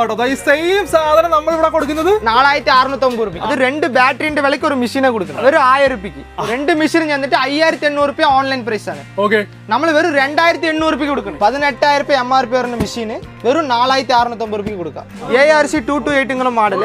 കേട്ടോ ഈ സെയിം സാധനം നമ്മൾ ഇവിടെ കൊടുക്കുന്നത് നാലായിരത്തി അറുന്നൂറ്റി ഒമ്പത് റുപ്യ. അത് രണ്ട് ബാറ്ററിന്റെ വിലക്ക് ഒരു മെഷീനെ കൊടുക്കുന്നത്. ഒരു ആയിരം റുപ്യക്ക്. രണ്ട് മെഷീൻ ചെന്നിട്ട് അയ്യായിരത്തി എണ്ണൂറ് റുപ്യ ഓൺലൈൻ പ്രൈസ് ആണ്. ഓക്കെ നമ്മൾ വെറും രണ്ടായിരത്തി എണ്ണൂറ് റുപ്യ കൊടുക്കണം പതിനെട്ടായിരം റുപ്യ എം ആർ പി വരുന്ന മെഷീന് വെറും നാലായിരത്തി അറുന്നൂറ്റി ഒമ്പത് റുപ്യ കൊടുക്കാം A R C two two eight model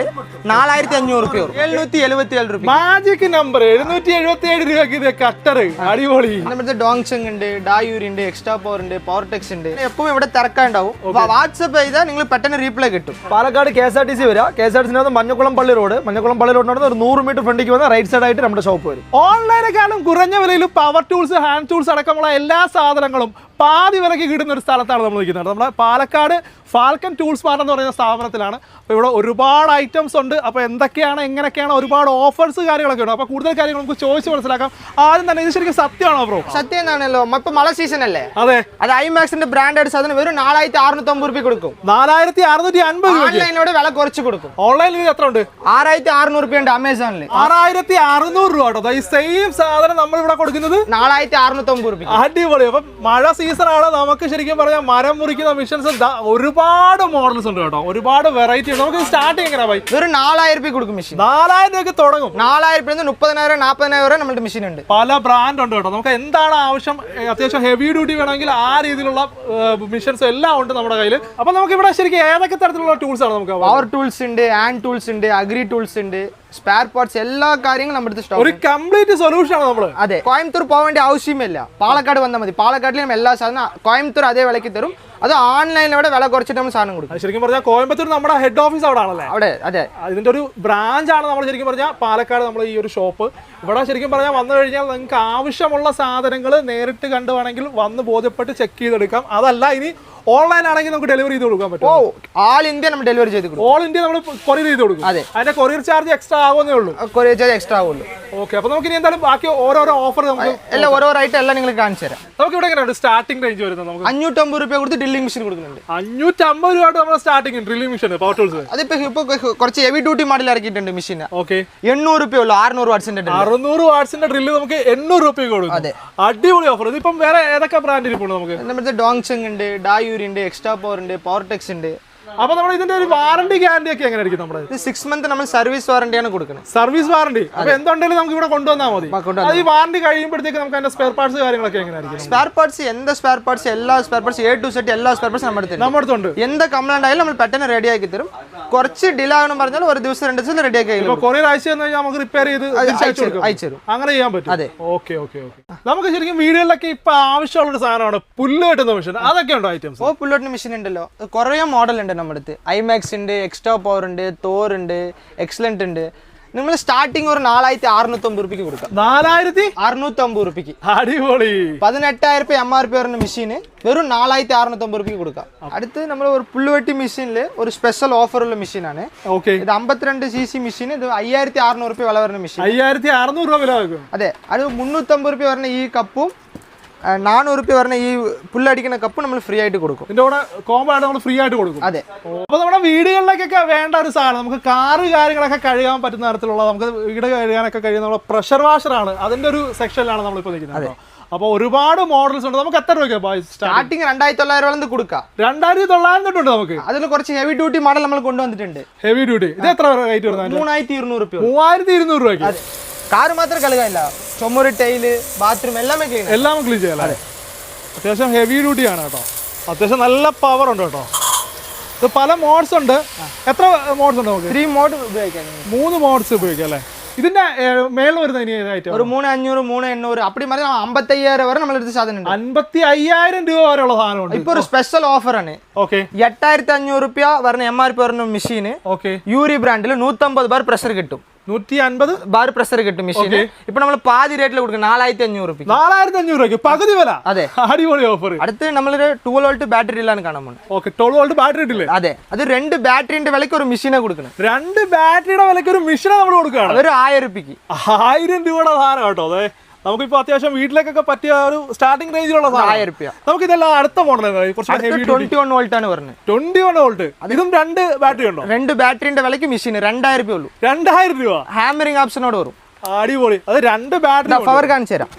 നാലായിരത്തി അഞ്ഞൂറ് റുപ്യ എഴുന്നൂറ്റി എഴുപത്തി ഏഴ് റുപ്യ മാജിക് നമ്പർ എഴുന്നൂറ്റി എഴുപത്തി ഏഴ് രൂപയ്ക്ക് ഇത് കട്ടർ അടിപൊളി. നമ്മുടെ ഡോങ്ചങ് ഉണ്ട് ഡായൂരി ഉണ്ട് എക്സ്ട്രാ പവർ ഉണ്ട് പവർ ടെക്സ് ഉണ്ട് എപ്പോഴും ഇവിടെ തിരക്കാണ്ടാവും വാട്സപ്പ് ചെയ്താൽ നിങ്ങൾ പെട്ടെന്ന് റീപ്ലൈ കിട്ടും. Palakkad K S R T C വരിക. K S R T C Manjakulam Palli road. Manjakulam പള്ളി റോഡിനോട് ഒരു നൂറ് മീറ്റർ ഫ്രണ്ടിക്ക് വന്ന റൈറ്റ് സൈഡ് ആയിട്ട് നമ്മുടെ ഷോപ്പ് വരും. ഓൺലൈനെക്കാളും കുറഞ്ഞ വിലയിൽ പവർ ടൂൾസ് ഹാൻഡ് ടൂൾസ് അടക്കമുള്ള എല്ലാ സാധനങ്ങളും പാതി വിലയ്ക്ക് കിട്ടുന്ന ഒരു സ്ഥലത്താണ് നമ്മൾ നിൽക്കുന്നത്. നമ്മുടെ പാലക്കാട് ഫാൽക്കൻ ടൂൾസ് മാർട്ട് എന്ന് പറയുന്ന സ്ഥാപനത്തിലാണ്. അപ്പോൾ ഇവിടെ ഒരുപാട് ഐറ്റംസ് ഉണ്ട്. അപ്പോൾ എന്തൊക്കെയാണ് എങ്ങനെയൊക്കെയാണ് ഒരുപാട് ഓഫേഴ്സ് കാര്യങ്ങളൊക്കെ ഉണ്ട്. അപ്പോൾ കൂടുതൽ കാര്യങ്ങൾ നമുക്ക് ചോദിച്ച് മനസ്സിലാക്കാം. ആദ്യം തന്നെ ഇത് ശരിക്കും സത്യമാണോ ബ്രോ സത്യം എന്നാണല്ലോ ഇപ്പൊ മഴ സീസൺ അല്ലേ? അതെ. അത് ഐമാക്സിന്റെ ബ്രാൻഡഡ് സാധനം വെറും നാലായിരത്തി അറുന്നൂറ്റി ഒമ്പത് റുപ്യ കൊടുക്കും. നാലായിരത്തി അറുന്നൂറ്റി അൻപത് ഓൺലൈനോട് വില കുറച്ച് കൊടുക്കും. ഓൺലൈനിൽ എത്ര ഉണ്ട്? ആറായിരത്തി അറുന്നൂറ് റുപ്യ ഉണ്ട് അമേസോണിൽ ആറായിരത്തി അറുന്നൂറ് രൂപ കേട്ടോ. ഈ സെയിം സാധനം നമ്മൾ ഇവിടെ കൊടുക്കുന്നത് നാലായിരത്തി അറുന്നൂറ്റി രൂപ അടിപൊളി. അപ്പം മഴ സീസൺ ആണ് നമുക്ക് ശരിക്കും പറഞ്ഞാൽ മരം മുറിക്കുന്ന മിഷൻസ് ഒരുപാട് മോഡൽസ് ഉണ്ട് കേട്ടോ. ഒരുപാട് വെറൈറ്റി ഉണ്ട്. നമുക്ക് സ്റ്റാർട്ട് എങ്ങനെ ബൈ ഒരു നാലായിരം രൂപ കൊടുക്കും മെഷീൻ നാലായിരം രൂപയ്ക്ക് തുടങ്ങും. നാലായിരം രൂപ മുപ്പതിനായിരം നാൽപ്പതിനായിരം വരെ നമ്മുടെ മെഷീൻ ഉണ്ട്. പല ബ്രാൻഡ് ഉണ്ട് കേട്ടോ. നമുക്ക് എന്താണ് ആവശ്യം? അത്യാവശ്യം ഹെവി ഡ്യൂട്ടി വേണമെങ്കിൽ ആ രീതിയിലുള്ള മിഷൻസ് എല്ലാം ഉണ്ട് നമ്മുടെ കയ്യിൽ അപ്പൊ നമുക്ക് ഇവിടെ ശരിക്കും ഏതൊക്കെ തരത്തിലുള്ള ടൂൾസ് ആണ് നമുക്ക് പവർ ടൂൾസ് ഉണ്ട് ആൻഡ് ടൂൾസ് ഉണ്ട് അഗ്രി ടൂൾസ് ഉണ്ട്. സ്പെയർ പാർട്സ് എല്ലാ കാര്യങ്ങളും നമ്മുടെ അടുത്ത് ഒരു കംപ്ലീറ്റ് സൊല്യൂഷൻ ആണ് നമ്മൾ അതെ കോയമ്പത്തൂർ പോകേണ്ട ആവശ്യമില്ല. പാലക്കാട് വന്നാൽ മതി. പാലക്കാട്ടിലും എല്ലാ സാധനം കോയമ്പത്തൂർ അതേ വിലയ്ക്ക് തരും. അത് ഓൺലൈനിൽ അവിടെ വില കുറച്ചിട്ട് നമ്മൾ സാധനം കൊടുക്കും. ശരിക്കും പറഞ്ഞാൽ കോയമ്പത്തൂർ നമ്മുടെ ഹെഡ് ഓഫീസ് അവിടെ ആണല്ലേ അവിടെ അതെ. ഇതിന്റെ ഒരു ബ്രാഞ്ച് ആണ് നമ്മൾ ശരിക്കും പറഞ്ഞാൽ പാലക്കാട് നമ്മൾ ഈ ഒരു ഷോപ്പ് ഇവിടെ ശരിക്കും പറഞ്ഞാൽ വന്നു കഴിഞ്ഞാൽ നിങ്ങൾക്ക് ആവശ്യമുള്ള സാധനങ്ങൾ നേരിട്ട് കണ്ടു വേണമെങ്കിൽ വന്ന് ബോധ്യപ്പെട്ട് ചെക്ക് ചെയ്തെടുക്കാം. അതല്ല ഇനി ഓൺലൈൻ ആണെങ്കിൽ നമുക്ക് ഡെലിവറി ചെയ്ത് കൊടുക്കാൻ പറ്റും. ഓ ആൾ ഇന്ത്യ നമ്മൾ ഡെലിവറി ചെയ്ത് കൊടുക്കും. ഓൾ ഇന്ത്യ നമ്മൾ കൊറിയർ ചെയ്ത് കൊടുക്കും. അതെ. അതിന്റെ കൊറിയർ ചാർജ് എക്സ്ട്രാ ആവുന്നേ ഉള്ളൂ. കൊറിയർ ചാർജ് എക്സ്ട്രാ ആവുള്ളൂ. ഓക്കെ അപ്പൊ നമുക്ക് ഇനി എന്തായാലും ബാക്കി ഓരോരോ ഓഫർ നമുക്ക് എല്ലാം ഓരോരായിട്ട് എല്ലാം നിങ്ങൾ കാണിച്ചു തരാം. നമുക്ക് ഇവിടെ എങ്ങനെയാണ് സ്റ്റാർട്ടിംഗ് റേഞ്ച് വരുന്നത് നമുക്ക്? അഞ്ഞൂറ്റമ്പത് രൂപ കൊടുത്ത് ഡ്രില്ലിംഗ് മെഷീൻ കൊടുക്കുന്നുണ്ട്. അഞ്ഞൂറ്റി അമ്പത് രൂപ നമ്മുടെ starting drilling machine power tools അതിപ്പോ ഇപ്പൊ കുറച്ച് ഹെവി ഡ്യൂട്ടി മോഡൽ ഇറക്കിയിട്ടുണ്ട് മെഷീൻ ഓക്കെ എണ്ണൂറ് രൂപ ഉള്ളൂ അറുന്നൂറ് വാട്സിന്റെ. അറുന്നൂറ് വാട്സിന്റെ ഡ്രില്ല് നമുക്ക് എണ്ണൂറ് രൂപ കൊടുക്കും. അതെ. അടിപൊളി ഓഫർ ഇതിപ്പം വേറെ ഏതൊക്കെ ബ്രാൻഡിൽ പോകുന്നു നമുക്ക്? നമ്മുടെ ഡോങ്ചങ് ഉണ്ട് ഡായൂരി ഉണ്ട് എക്സ്ട്രാ പവർ ഉണ്ട് പവർ ടെക്സ് ഉണ്ട്. അപ്പൊ നമ്മൾ ഇതിന്റെ ഒരു വാറണ്ടി ഗ്യാരണ്ടി ഒക്കെ എങ്ങനെ ആയിരിക്കും നമ്മുടെ? സിക്സ് മന്ത് നമ്മൾ സർവീസ് വാറണ്ടിയാണ് കൊടുക്കുന്നത്. സർവീസ് വാറണ്ടി അപ്പൊ എന്തുണ്ടെങ്കിലും നമുക്ക് ഇവിടെ കൊണ്ടുവന്നാൽ മതി. അത് ഈ വാറണ്ടി കഴിയുമ്പോഴത്തേക്ക് നമുക്ക് അതിന്റെ സ്പെയർ പാർട്സ് കാര്യങ്ങളൊക്കെ എങ്ങനെ ആയിരിക്കും സ്പെയർ പാർട്സ് എന്ത് സ്പെയർ പാർട്സ് എല്ലാ spare parts A to set എല്ലാ സ്പെയർ പാർട്സ് നമ്മുടെ നമ്മുടെ അടുത്തുണ്ട്. എന്ത് കംപ്ലൈന്റ് ആയാലും നമ്മൾ പെട്ടെന്ന് റെഡി ആക്കി തരും. കുറച്ച് ഡിലേ ആകണം പറഞ്ഞാൽ ഒരു ദിവസം രണ്ട് ദിവസം റെഡി ആക്കി കൊറിയർ അയച്ചു കഴിഞ്ഞാൽ നമുക്ക് റിപ്പയർ ചെയ്ത് അയച്ചു തരും അങ്ങനെ ചെയ്യാൻ പറ്റും. അതെ. ഓക്കെ ഓക്കെ ഓക്കെ നമുക്ക് ശരിക്കും വീടുകളിലൊക്കെ ഇപ്പൊ ആവശ്യമുള്ള ഒരു സാധനമാണ് പുല്ല് കെട്ടുന്ന മെഷീൻ അതൊക്കെ ഉണ്ടോ ഐറ്റംസ് ഓ പുല്ല് കെട്ടുന്ന മെഷീൻ ഉണ്ടല്ലോ. കുറേ മോഡൽ ഉണ്ട് നമ്മുടെ അടുത്ത് ഐമാക്സ് ഉണ്ട് എക്സ്ട്രാ പവർ ഉണ്ട് തോർ ഉണ്ട് എക്സലന്റ് ഉണ്ട്. നിങ്ങൾ സ്റ്റാർട്ടിങ് ഒരു നാലായിരത്തി അറുന്നൂറ്റമ്പത് റുപ്പിക്ക് കൊടുക്കാം. നാലായിരത്തി? അറുന്നൂറ്റമ്പത് റുപ്പിക്ക് അടിപൊളി. പതിനെട്ടായിരം രൂപ എം ആർ പി വരുന്ന മെഷീന് വെറും നാലായിരത്തി അറുന്നൂറ്റമ്പത് റുപ്പിക്ക് കൊടുക്കാം. അടുത്ത് നമ്മൾ ഒരു പുല്ലുവെട്ടി മെഷീനിൽ ഒരു സ്പെഷ്യൽ ഓഫർ ഉള്ള മെഷീനാണ് ഓക്കെ ഇത് അമ്പത്തിരണ്ട് സി സി മെഷീൻ ഇത് അയ്യായിരത്തി അറുന്നൂറ് രൂപ വില വരുന്ന മെഷീൻ അയ്യായിരത്തി അറുന്നൂറ് രൂപ വില അതെ അത് മുന്നൂറ്റമ്പത് രൂപ വരുന്ന ഈ കപ്പും നാനൂറ് റുപ്യ പറഞ്ഞ ഈ പുല്ലടിക്കുന്ന കപ്പ് നമ്മൾ ഫ്രീ ആയിട്ട് കൊടുക്കും. ഇതിന്റെ കൂടെ കോമ്പോ ആയിട്ട് നമ്മൾ ഫ്രീ ആയിട്ട് കൊടുക്കും. അതെ. അപ്പൊ നമ്മുടെ വീടുകളിലേക്കൊക്കെ വേണ്ട ഒരു സാധനം നമുക്ക് കാറ് കാര്യങ്ങളൊക്കെ കഴുകാൻ പറ്റുന്ന തരത്തിലുള്ള നമുക്ക് വീട് കഴുകാനൊക്കെ കഴിയുന്ന പ്രഷർ വാഷറാണ് അതിന്റെ ഒരു സെക്ഷനിലാണ് നമ്മളിപ്പോ നിൽക്കുന്നത് അപ്പോൾ അപ്പൊ ഒരുപാട് മോഡൽസ് ഉണ്ട്. നമുക്ക് എത്ര രൂപ സ്റ്റാർട്ട് സ്റ്റാർട്ടിങ് രണ്ടായിരത്തി തൊള്ളായിരം രൂപ കൊടുക്കാം. രണ്ടായിരത്തി തൊള്ളായിരം തൊട്ടുണ്ട് നമുക്ക്. അതിൽ കുറച്ച് ഹെവി ഡ്യൂട്ടി മോഡൽ നമ്മൾ കൊണ്ടുവന്നിട്ടുണ്ട്. ഹെവി ഡ്യൂട്ടി ഇത് എത്ര റേറ്റ് വരുന്നത്? മൂവായിരത്തി ഇരുന്നൂറ് രൂപ. മൂവായിരത്തി ഇരുന്നൂറ് രൂപയ്ക്ക്. കാറ് മാത്രം കഴുകാനില്ല. ചുമര് ടൈൽ ബാത്റൂം എല്ലാമേ ക്ലീൻ എല്ലാം ക്ലീൻ ചെയ്യാം അല്ലേ? അത്യാവശ്യം ഹെവി ഡ്യൂട്ടി ആണ് കേട്ടോ. അത്യാവശ്യം നല്ല പവർ ഉണ്ട് കേട്ടോ. ഇത് പല മോഡ്സ് ഉണ്ട്. എത്ര മോഡ്സ് ഉണ്ട് നമുക്ക്? ത്രീ മോഡ് ഉപയോഗിക്കാം. മൂന്ന് മോഡ്സ് ഉപയോഗിക്കാം അല്ലേ? ഇതിന്റെ മേളിൽ വരുന്ന ഒരു മൂന്ന് അഞ്ഞൂറ് മൂന്ന് എണ്ണൂറ് അപ്പടി മതി. അമ്പത്തയ്യായിരം വരെ നമ്മളെടുത്ത് സാധനം ഉണ്ട്. അമ്പത്തി അയ്യായിരം രൂപ വരെയുള്ള സാധനമുണ്ട് ഇപ്പൊ ഒരു സ്പെഷ്യൽ ഓഫർ ആണ്. ഓക്കെ എട്ടായിരത്തി അഞ്ഞൂറ് രൂപ വരുന്ന എം ആർ പി വരുന്ന മെഷീന് ഓക്കെ യൂറി ബ്രാൻഡിൽ നൂറ്റമ്പത് ബാർ പ്രഷർ കിട്ടും. നൂറ്റി അൻപത് ബാർ പ്രഷർ കിട്ടും മെഷീൻ ഇപ്പൊ നമ്മൾ പാതി റേറ്റിൽ കൊടുക്കും നാലായിരത്തി അഞ്ഞൂറ് രൂപ നാലായിരത്തി അഞ്ഞൂറ് രൂപയ്ക്ക് പകുതി വില. അതെ. അടിപൊളി ഓഫർ അടുത്ത് നമ്മളൊരു ട്വൽവ് വോൾട്ട് ബാറ്ററിയിലാണ് കാണാൻ ഓക്കെ ട്വൽവ് വോൾട്ട് ബാറ്ററി ഇട്ടില്ലേ? അതെ. അത് രണ്ട് ബാറ്ററിന്റെ വിലക്ക് ഒരു മെഷീനെ കൊടുക്കണം രണ്ട് ബാറ്ററിയുടെ വിലയ്ക്ക് ഒരു മെഷീനെ നമ്മൾ കൊടുക്കുകയാണ്. അതൊരു ആയിരം രൂപയ്ക്ക് ആയിരം രൂപയുടെ സാധനം കേട്ടോ. അതെ. നമുക്കിപ്പോ അത്യാവശ്യം വീട്ടിലേക്കൊക്കെ പറ്റിയ ഒരു സ്റ്റാർട്ടിംഗ് റേഞ്ചിലുള്ള സാധനം. നമുക്ക് ഇതെല്ലാം അടുത്ത മോഡലാണ് ട്വന്റി വൺ വോൾട്ട് ആണ് പറഞ്ഞത്. ട്വന്റി വൺ വോൾട്ട് ഇതും രണ്ട് ബാറ്ററി ഉണ്ടോ? രണ്ട് ബാറ്ററിന്റെ വിലക്ക് മെഷീൻ രണ്ടായിരം രൂപ ഉള്ളൂ. രണ്ടായിരം രൂപ. ഹാമറിംഗ് ഓപ്ഷനോട് വരും. അടിപൊളി. അത് രണ്ട് ബാറ്ററി പവർ കാണിച്ചു തരാം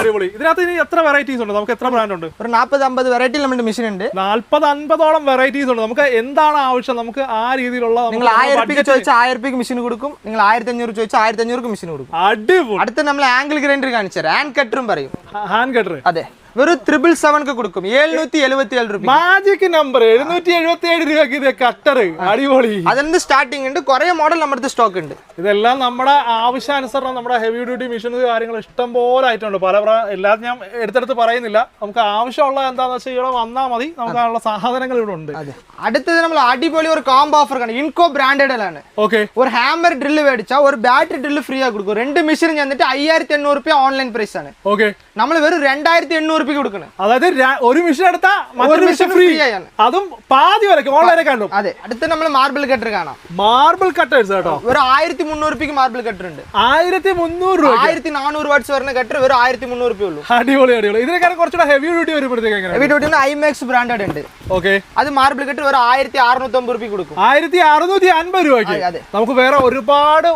അടിപൊളി. ഇതിനകത്ത് ഇനി എത്ര വെറൈറ്റീസ് ഉണ്ട്? നമുക്ക് എത്ര ബ്രാൻഡ് ഉണ്ട്? ഒരു നാൽപ്പത് അമ്പത് വെറൈറ്റി നമ്മുടെ മെഷീൻ ഉണ്ട്. നാൽപ്പത് അൻപതോളം വെറൈറ്റീസ് ഉണ്ട്. നമുക്ക് എന്താണ് ആവശ്യം? നമുക്ക് ആ രീതിയിലുള്ള നിങ്ങൾ ആയിരം രൂപയ്ക്ക് ചോദിച്ചാൽ ആയിരം രൂപയ്ക്ക് മെഷീൻ കൊടുക്കും. നിങ്ങൾ ആയിരത്തി അഞ്ഞൂറ് ചോദിച്ചാൽ ആയിരത്തി അഞ്ഞൂറ് മെഷീൻ കൊടുക്കും. അടിപൊളി. അടുത്ത നമ്മൾ ആംഗിൾ ഗ്രൈൻഡർ കാണിച്ചു തരാം ഹാൻഡ് കട്ടറും പറയും. ഹാൻഡ് കട്ടർ അതെ. വെറും ത്രിപിൾ സെവൻക്ക് കൊടുക്കും. ഏഴുന്നൂറ്റി എഴുപത്തി ഏഴ് രൂപ മാജിക് നമ്പർ എഴുന്നൂറ്റി എഴുപത്തി ഏഴ് രൂപയ്ക്ക് ഇത് കട്ടർ അടിപൊളി. അതിന്റെ സ്റ്റാർട്ടിംഗ് ഉണ്ട്? കുറെ മോഡൽ നമ്മുടെ സ്റ്റോക്ക് ഉണ്ട്. ഇതെല്ലാം നമ്മുടെ ആവശ്യാനുസരണം നമ്മുടെ ഹെവി ഡ്യൂട്ടി മെഷീൻസ് കാര്യങ്ങൾ ഇഷ്ടം പോലെ ആയിട്ടുണ്ട്. പല പ്ര- എല്ലാം ഞാൻ എടുത്തെടുത്ത് പറയുന്നില്ല. നമുക്ക് ആവശ്യമുള്ള എന്താണെന്ന് വെച്ചാൽ ഇവിടെ വന്നാൽ മതി. നമുക്ക് അതിനുള്ള സാധനങ്ങൾ ഇവിടെ ഉണ്ട്. അടുത്തത് നമ്മൾ അടിപൊളി ഒരു കോംബോ ഓഫർ കാണും ഇൻകോ ബ്രാൻഡഡിലാണ് ഓക്കെ ഒരു ഹാമർ ഡ്രില്ല് മേടിച്ചാൽ ഒരു ബാറ്ററി ഡ്രില്ല് ഫ്രീ ആയി കൊടുക്കും. രണ്ട് മെഷീൻ ചെന്നിട്ട് അയ്യായിരത്തി എണ്ണൂറ് രൂപ ഓൺലൈൻ പ്രൈസ് ആണ്. ഓക്കെ നമ്മൾ വെറും രണ്ടായിരത്തി എണ്ണൂറ് രൂപ കൊടുക്കണേ. അതായത് ഒരു മിഷൻ എടുത്താൽ മറ്റൊരു മിഷൻ ഫ്രീ ആണ്. അതും പാതി വരയ്ക്കും ഓൺലൈനെ കണ്ടു. അതെ അടുത്ത നമ്മൾ മാർബിൾ കട്ടർ കാണാം. മാർബിൾ കട്ടേഴ്സ് കേട്ടോ. ഒരു ആയിരത്തി മുന്നൂറ് രൂപയ്ക്ക് മാർബിൾ കട്ടർ ഉണ്ട്. ആയിരത്തി മുന്നൂറ് രൂപ ആയിരത്തി നാനൂറ് വാട്സ് വരുന്ന കട്ടർ ഒരു ആയിരത്തി മുന്നൂറ് രൂപ ഉള്ളൂ. അടിപൊളി അടിപൊളി. ഇതിനേക്കാൾ കുറച്ചുകൂടെ ഹെവി ഡ്യൂട്ടി വരുമ്പോഴത്തേക്ക് ഹെവി ഡ്യൂട്ടി ഐമാക്സ് ബ്രാൻഡഡ് ഉണ്ട്. ഓക്കെ അത് മാർബിൾ കട്ടർ ഒരു ആയിരത്തി അറുന്നൂറ്റമ്പത് രൂപ കൊടുക്കും. ആയിരത്തി അറുന്നൂറ്റി അൻപത് രൂപയ്ക്ക്. നമുക്ക് വേറെ ഒരുപാട്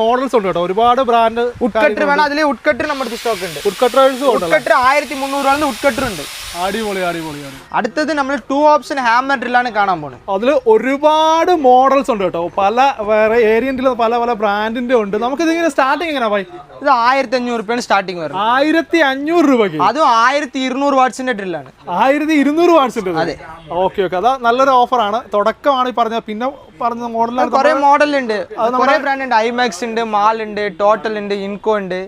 മോഡൽസ് ഉണ്ട് കേട്ടോ. ഒരുപാട് ബ്രാൻഡ് ഉഡ്കട്ടർ വേണം. അതിൽ ഉഡ്കട്ടർ നമ്മുടെ സ്റ്റോക്ക് ഉണ്ട്. ഉട്ട് കട്ടർ ഉണ്ട് ഉഡ്കട്ടർ ആയിരത്തി മുന്നൂറ് രൂപ ഉഡ്കട്ടർ ഉണ്ട് അടിപൊളി അടിപൊളി അടിപൊളി. അടുത്തത് നമ്മൾ ടു ഓപ്ഷൻ ഹാമർ ഡ്രില്ലാണ് കാണാൻ പോകുന്നത് അതിൽ ഒരുപാട് മോഡൽസ് ഉണ്ട് കേട്ടോ. പല വേറെ ഏരിയന്റെ പല പല ബ്രാൻഡിന്റെ ഉണ്ട്. നമുക്ക് ഇതിങ്ങനെ സ്റ്റാർട്ടിങ് എങ്ങനെ പോയി ഇത് ആയിരത്തി അഞ്ഞൂറ് രൂപയാണ് സ്റ്റാർട്ടിങ് വരുന്നത്. ആയിരത്തി അഞ്ഞൂറ് രൂപയ്ക്ക്? അതും ആയിരത്തി ഇരുന്നൂറ് വാട്സിന്റെ ഡ്രില്ലാണ് ആയിരത്തി ഇരുന്നൂറ് വാട്സിന്റെ അതെ. ഓക്കെ ഓക്കെ അതാ നല്ലൊരു ഓഫറാണ് തുടക്കമാണ് ഈ പറഞ്ഞ പിന്നെ പറഞ്ഞ മോഡലാണ് കുറെ മോഡൽ ഉണ്ട്. കുറെ ബ്രാൻഡ് ഉണ്ട്. ഐമാക്സ് ഉണ്ട് മാൾ ഉണ്ട് ടോട്ടൽ ഉണ്ട് ഇൻകോ ഉണ്ട്.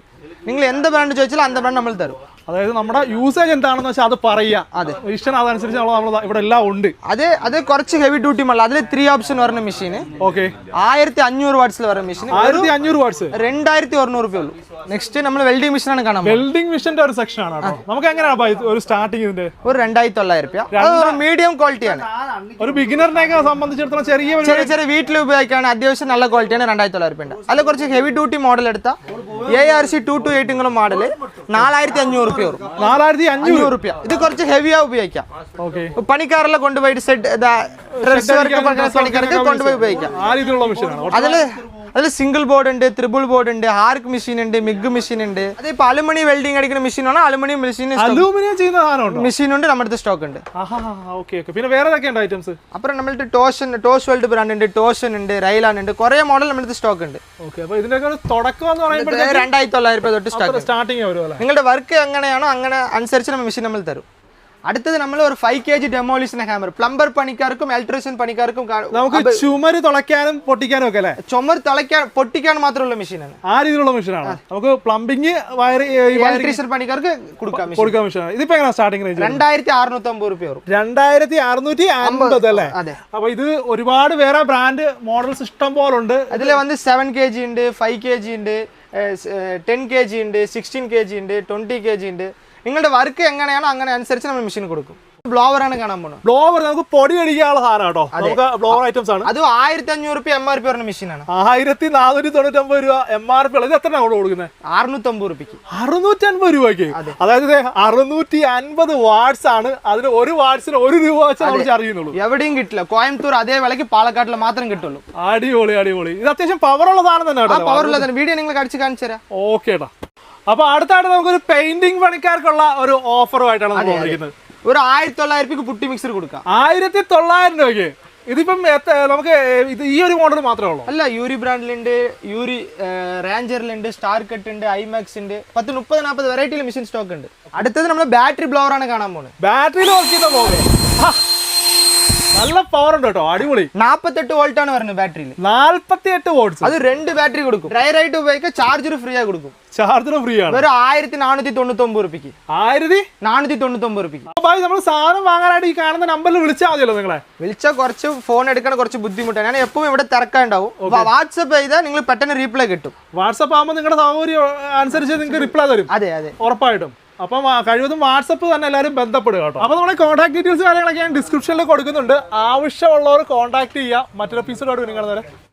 നിങ്ങൾ എന്ത് ബ്രാൻഡ് ചോദിച്ചാലും അന്ത ബ്രാൻഡ് നമ്മൾ തരും. അതായത് നമ്മുടെ യൂസേജ് എന്താണെന്ന് വെച്ചാൽ അത് പറയാ അതെ. ഇഷ്ടം അതനുസരിച്ച് നമ്മൾ ഇവിടെ എല്ലാം ഉണ്ട്. അത് അത് കുറച്ച് ഹെവി ഡ്യൂട്ടി മല്ല അതിൽ ത്രീ ഓപ്ഷൻ വരുന്ന മെഷീൻ ഓക്കെ ആയിരത്തി അഞ്ഞൂറ് വാട്സിൽ വരുന്ന മെഷീൻ ആയിരത്തി അഞ്ഞൂറ് വാട്സ് രണ്ടായിരത്തി ഒരുന്നൂറ് രൂപ ഉള്ളൂ നെക്സ്റ്റ് നമ്മൾ വെൽഡിംഗ് മെഷീൻ ആണ് കാണാം വെൽഡിംഗ് മെഷീന്റെ ഒരു സെക്ഷൻ ആണ് നമുക്ക് എങ്ങനെയാണ് ഒരു സ്റ്റാർട്ടിംഗ് ഇതിന്റെ? ഒരു രണ്ടായിരത്തി തൊള്ളായിരം രൂപ മീഡിയം ഒരു മീഡിയം ക്വാളിറ്റിയാണ് ഒരു ബിഗിനറിനെയൊക്കെ സംബന്ധിച്ചിടത്തോളം ചെറിയ ചെറിയ ചെറിയ വീട്ടിൽ ഉപയോഗിക്കാൻ അത്യാവശ്യം നല്ല ക്വാളിറ്റിയാണ് രണ്ടായിരത്തി തൊള്ളായിരം രൂപ അല്ല അതിൽ കുറച്ച് ഹെവി ഡ്യൂട്ടി മോഡൽ എടുത്ത A R C two two eight model നാലായിരത്തി അഞ്ഞൂറ് രൂപ. വരും നാലായിരത്തി അഞ്ഞൂറ് റുപ്യ ഇത് കുറച്ച് ഹെവിയാ ഉപയോഗിക്കാം. പണിക്കാരെല്ലാം കൊണ്ടുപോയിട്ട് സെറ്റ് പണിക്കാർക്ക് കൊണ്ടുപോയി ഉപയോഗിക്കാം. അതിൽ അതിൽ സിംഗിൾ ബോർഡ് ഉണ്ട് ത്രിബിൾ ബോർഡ് ഉണ്ട് ഹാർക്ക് മെഷീൻ ഉണ്ട് മിഗ് മെഷീൻ ഉണ്ട്. അതിപ്പോ അലുമിനിയം വെൽഡിംഗ് അടിക്കുന്ന മെഷീൻ ആണ്? അലുമിനിയം മെഷീൻ അലുമിനിയം ചെയ്യുന്ന മെഷീൻ ഉണ്ട്? നമ്മുടെ അടുത്ത് സ്റ്റോക്ക് ഉണ്ട്. പിന്നെ വേറെ ഐറ്റംസ് അപ്പുറം നമ്മളുടെ ടോഷൻ ടോഷ് വേൾഡ് ബ്രാൻഡ് ഉണ്ട് ടോഷൻ ഉണ്ട് റൈലാൻ ഉണ്ട്. കുറെ മോഡൽ നമ്മുടെ സ്റ്റോക്ക് ഉണ്ട്. രണ്ടായിരത്തി തൊള്ളായിരം രൂപ തൊട്ട് സ്റ്റാർട്ടിംഗ് നിങ്ങളുടെ വർക്ക് എങ്ങനെയാണോ അങ്ങനെ അനുസരിച്ച് നമ്മൾ മെഷീൻ നമ്മൾ തരും. അടുത്തത് നമ്മൾ ഒരു five K G demolition hammer plumber പണിക്കാർക്കും electrician പണിക്കാർക്കും നമുക്ക് ചുമര് തുളയ്ക്കാനും പൊട്ടിക്കാനും ഒക്കെ അല്ലേ? ചുമർ തുളയ്ക്കാൻ പൊട്ടിക്കാൻ മാത്രമുള്ള മെഷീനാണ് ആ രീതിയിലുള്ള മെഷീനാണ് നമുക്ക് പ്ലംബിംഗ് ഇലക്ട്രീഷ്യൻ പണിക്കാർക്ക് കൊടുക്കാം മെഷീൻ കൊടുക്കാൻ മെഷീനാണ് ഇതിപ്പോ എങ്ങനെ സ്റ്റാർട്ടിംഗ് റേഞ്ച് രണ്ടായിരത്തി അറുന്നൂറ്റി അമ്പത് രൂപ വരും. രണ്ടായിരത്തി അറുന്നൂറ്റി അമ്പത്. അല്ലേ? അപ്പൊ ഇത് ഒരുപാട് വേറെ ബ്രാൻഡ് മോഡൽസ് ഇഷ്ടം പോലെ ഉണ്ട്. അതിൽ വന്ന് സെവൻ കെ ജി ഉണ്ട് ഫൈവ് കെ ജി ഉണ്ട് ടെൻ കെ ജി ഉണ്ട് സിക്സ്റ്റീൻ കെ ജി ഉണ്ട് ട്വന്റി കെ ജി ഉണ്ട്. നിങ്ങളുടെ വർക്ക് എങ്ങനെയാണ് അങ്ങനെ അനുസരിച്ച് നമ്മൾ മെഷീൻ കൊടുക്കും. ബ്ലോവർ ആണ് കാണാൻ പോകുന്നത് ബ്ലോവർ നമുക്ക് പൊടി അടിക്കാനുള്ള സാധനം കേട്ടോ. നമുക്ക് ബ്ലോവർ ഐറ്റംസ് ആണ്. അത് ആയിരത്തി അഞ്ഞൂറ് രൂപ എം ആർ പി പറഞ്ഞ മെഷീനാണ് ആയിരത്തി നാനൂറ്റി തൊണ്ണൂറ്റമ്പത് രൂപ എം ആർ പി ഇത് എത്രയാണ് അവിടെ കൊടുക്കുന്നത്? അറുന്നൂറ്റമ്പത് രൂപയ്ക്ക് അറുന്നൂറ്റി അൻപത് രൂപയ്ക്ക് അതായത് അറുന്നൂറ്റി അൻപത് വാട്സ് ആണ്. അതിന് ഒരു വാട്സിന് ഒരു രൂപ വെച്ച് നമ്മൾ ചാർജ് ചെയ്യുന്നുള്ളൂ. എവിടെയും കിട്ടില്ല. കോയമ്പത്തൂർ അതേ വിലക്ക് പാലക്കാട്ടിൽ മാത്രം കിട്ടുള്ളൂ. അടിപൊളി അടിപൊളി. ഇത് അത്യാവശ്യം പവറുള്ള സാധനം തന്നെ ഉള്ളതാണ് വീഡിയോ നിങ്ങൾ അടിച്ച് കാണിച്ചു തരാം. ഓക്കെ അപ്പൊ അടുത്തായിട്ട് നമുക്കൊരു പെയിന്റിംഗ് പണിക്കാർക്കുള്ള ഒരു ഓഫറുമായിട്ടാണ് നമ്മൾ വന്നിരിക്കുന്നത്. ഒരു ആയിരത്തി തൊള്ളായിരം രൂപയ്ക്ക് പുട്ടി മിക്സർ കൊടുക്കാം. ആയിരത്തി തൊള്ളായിരം രൂപയ്ക്ക്. ഇതിപ്പം നമുക്ക് ഇത് ഈ ഒരു മോഡൽ മാത്രമേ ഉള്ളൂ. അല്ല യൂരി ബ്രാൻഡിലുണ്ട് യൂരി റാഞ്ചറിലുണ്ട് സ്റ്റാർ കട്ട് ഉണ്ട് ഐമാക്സ് ഉണ്ട് പത്ത് മുപ്പത് നാൽപ്പത് വെറൈറ്റിയിൽ മെഷീൻ സ്റ്റോക്ക് ഉണ്ട്. അടുത്തത് നമ്മൾ ബാറ്ററി ബ്ലോവർ ആണ് കാണാൻ പോകുന്നത് ബാറ്ററി ചെയ്ത പോലെ നല്ല പവർ ഉണ്ട് കേട്ടോ അടിപൊളി. നാൽപ്പത്തെട്ട് വോൾട്ട് ആണ് വരുന്നത് ബാറ്ററിയിൽ നാൽപ്പത്തി എട്ട് വോൾട്ട് അത് രണ്ട് ബാറ്ററി കൊടുക്കും. ഡ്രൈ ആയിട്ട് ഉപയോഗിക്കാൻ ചാർജർ ഫ്രീ ആയി കൊടുക്കും. ചാർജർ ഫ്രീ ആണ്. ഒരു ആയിരത്തി നാനൂറ്റി തൊണ്ണൂറ്റി ഒമ്പത് റുപ്പിക്ക് ആയിരത്തി? നാനൂറ്റി തൊണ്ണൂറ്റി ഒമ്പത് റുപ്പിക്ക് ഭായി നമ്മൾ സാധനം വാങ്ങാനായിട്ട് ഈ കാണുന്ന നമ്പറിൽ വിളിച്ചാൽ മതിയല്ലോ നിങ്ങളെ. വിളിച്ചാൽ കുറച്ച് ഫോൺ എടുക്കണ കുറച്ച് ബുദ്ധിമുട്ടാണ്. ഞാൻ എപ്പോഴും ഇവിടെ തിരക്കാണ്ടാവും. വാട്സപ്പ് ചെയ്താൽ നിങ്ങൾ പെട്ടെന്ന് റീപ്ലൈ കിട്ടും. വാട്സപ്പ് ആകുമ്പോൾ നിങ്ങളുടെ സൗകര്യം അനുസരിച്ച് നിങ്ങൾക്ക് റിപ്ലൈ തരും. അതെ അതെ. ഉറപ്പായിട്ടും. അപ്പം കഴിവതും വാട്സപ്പ് തന്നെ എല്ലാവരും ബന്ധപ്പെടുക കേട്ടോ. അപ്പോൾ നമ്മുടെ കോൺടാക്ട് ഡീറ്റെയിൽസ് കാര്യങ്ങളൊക്കെ ഞാൻ ഡിസ്ക്രിപ്ഷനിൽ കൊടുക്കുന്നുണ്ട്. ആവശ്യമുള്ളവർ കോൺടാക്ട് ചെയ്യുക മറ്റൊരു എപ്പിസോഡോട് നിങ്ങൾ